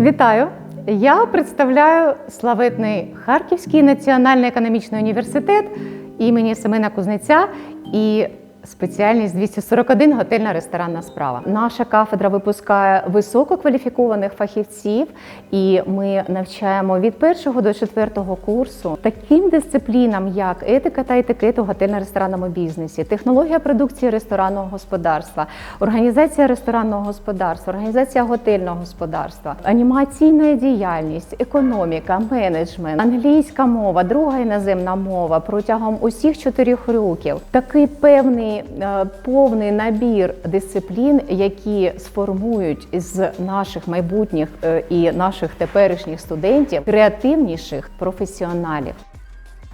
Вітаю! Я представляю славетний Харківський національний економічний університет імені Семена Кузнеця і спеціальність 241 готельна ресторанна справа. Наша кафедра випускає висококваліфікованих фахівців, і ми навчаємо від першого до четвертого курсу таким дисциплінам, як етика та етикет у готельно-ресторанному бізнесі, технологія продукції ресторанного господарства, організація ресторанного господарства, організація готельного господарства, анімаційна діяльність, економіка, менеджмент, англійська мова, друга іноземна мова протягом усіх чотирьох років. Такий певний е, повний набір дисциплін, які сформують з наших майбутніх е, і наших теперішніх студентів креативніших професіоналів.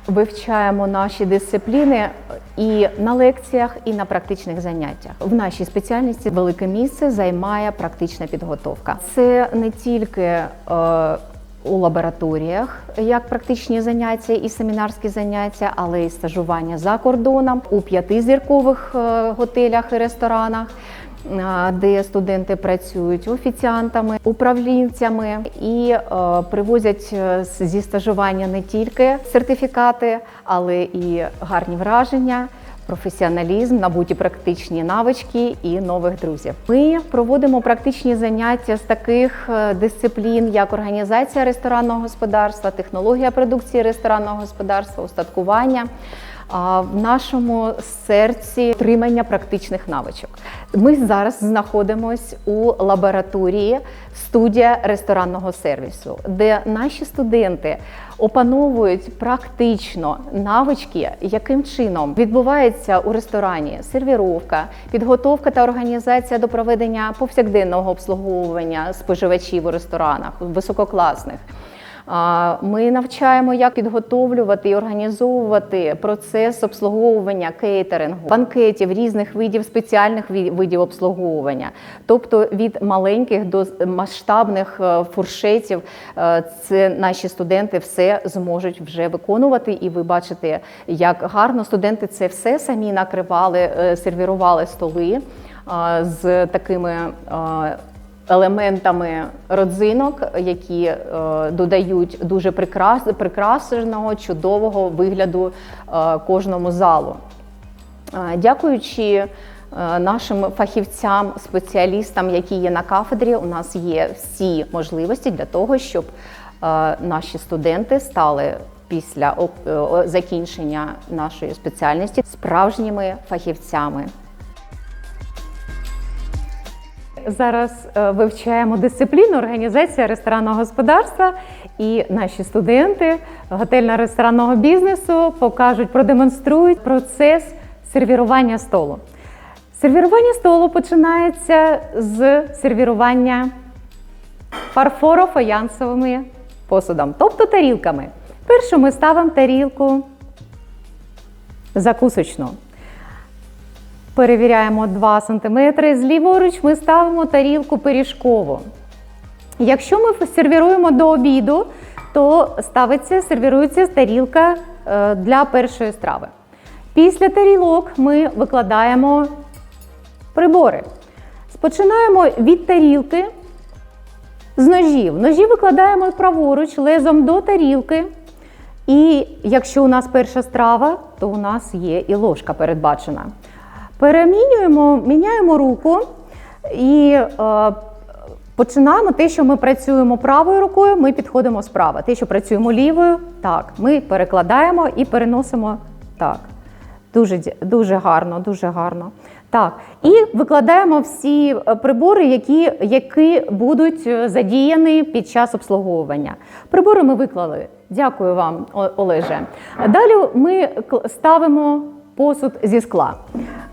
Вивчаємо наші дисципліни і на лекціях, і на практичних заняттях. В нашій спеціальності велике місце займає практична підготовка. Це не тільки е, у лабораторіях, як практичні заняття і семінарські заняття, але й стажування за кордоном у п'ятизіркових е, готелях і ресторанах. е, Де студенти працюють офіціантами, управлінцями і е, привозять зі стажування не тільки сертифікати, але і гарні враження, професіоналізм, набуті практичні навички і нових друзів. Ми проводимо практичні заняття з таких е, дисциплін, як організація ресторанного господарства, технологія продукції ресторанного господарства, устаткування. В нашому серці тримання практичних навичок. Ми зараз знаходимося у лабораторії студія ресторанного сервісу, де наші студенти опановують практично навички, яким чином відбувається у ресторані сервіровка, підготовка та організація до проведення повсякденного обслуговування споживачів у ресторанах висококласних. Ми навчаємо, як підготовлювати і організовувати процес обслуговування кейтерингу, банкетів, різних видів спеціальних видів обслуговування, тобто від маленьких до масштабних е, фуршетів. е, Це наші студенти все зможуть вже виконувати. І ви бачите, як гарно студенти це все самі накривали, е, сервірували столи з такими. Елементами родзинок, які е, додають дуже прикрас, прикрашеного, чудового вигляду е, кожному залу. Е, Дякуючи е, нашим фахівцям, спеціалістам, які є на кафедрі, у нас є всі можливості для того, щоб е, наші студенти стали після закінчення нашої спеціальності справжніми фахівцями. Зараз е, вивчаємо дисципліну організація ресторанного господарства, і наші студенти готельно-ресторанного бізнесу покажуть, продемонструють процес сервірування столу. Сервірування столу починається з сервірування фарфоро-фаянсовими посудом, тобто тарілками. Першу ми ставимо тарілку закусочну. Перевіряємо 2 см. Зліворуч ми ставимо тарілку пиріжкову. Якщо ми сервіруємо до обіду, то ставиться, сервірується тарілка е, для першої страви. Після тарілок ми викладаємо прибори. Спочинаємо від тарілки з ножів. Ножі викладаємо праворуч лезом до тарілки. І якщо у нас перша страва, то у нас є і ложка передбачена. Перемінюємо, міняємо руку і е, починаємо те, що ми працюємо правою рукою, ми підходимо справа. Те, що працюємо лівою, так, ми перекладаємо і переносимо так. Дуже, дуже гарно, дуже гарно. Так, і викладаємо всі е, прибори, які, які будуть е, задіяні під час обслуговування. Прибори ми виклали. Дякую вам, Олеже. Далі ми ставимо посуд зі скла.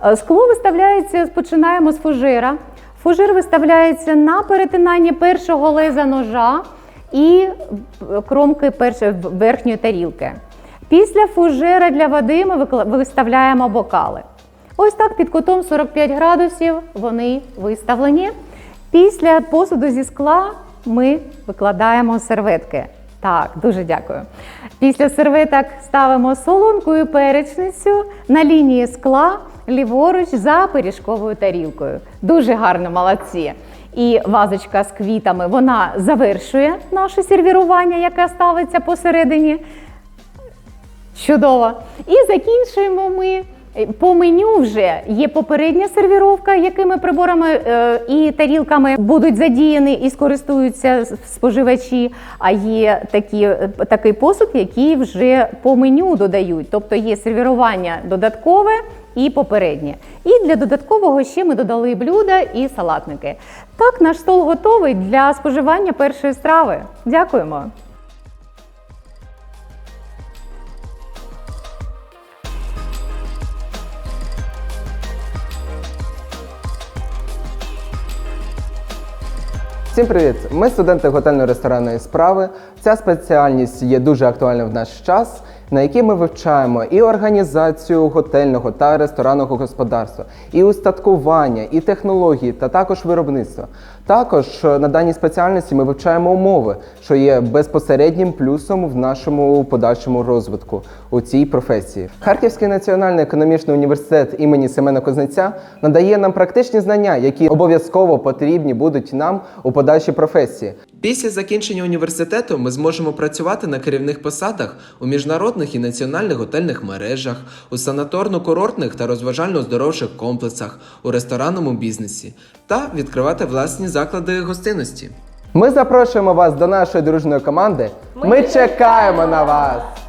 Е, Скло виставляється, починаємо з фужера. Фужер виставляється на перетинанні першого леза ножа і е, кромки першої верхньої тарілки. Після фужера для води ми виставляємо бокали. Ось так під кутом 45 градусів вони виставлені. Після посуду зі скла ми викладаємо серветки. Так, дуже дякую. Після серветок ставимо солонку і перечницю на лінії скла ліворуч за пиріжковою тарілкою. Дуже гарно, молодці. і вазочка з квітами вона завершує наше сервірування, яке ставиться посередині. Чудово. І закінчуємо ми. По меню вже є попередня сервіровка, якими приборами е, і тарілками будуть задіяні і скористуються споживачі. А є такі, е, такий посуд, який вже по меню додають. Тобто є сервірування додаткове і попереднє. І для додаткового ще ми додали блюда і салатники. Так, наш стол готовий для споживання першої страви. Дякуємо. Всім привіт! Ми студенти готельно-ресторанної справи. Ця спеціальність є дуже актуальна в наш час, на якій ми вивчаємо і організацію готельного та ресторанного господарства, і устаткування, і технології, та також виробництво. Також е, на даній спеціальності ми вивчаємо умови, що є безпосереднім плюсом в нашому подальшому розвитку у цій професії. Харківський національний економічний університет імені Семена Кузнеця надає нам практичні знання, які обов'язково потрібні будуть нам у подальшій професії. Після закінчення університету ми зможемо працювати на керівних посадах у міжнародних і національних готельних мережах, у санаторно-курортних та розважально-здоровчих комплексах, у ресторанному бізнесі та відкривати власні заклади гостинності. Ми запрошуємо вас до нашої дружної команди. Ми чекаємо на вас!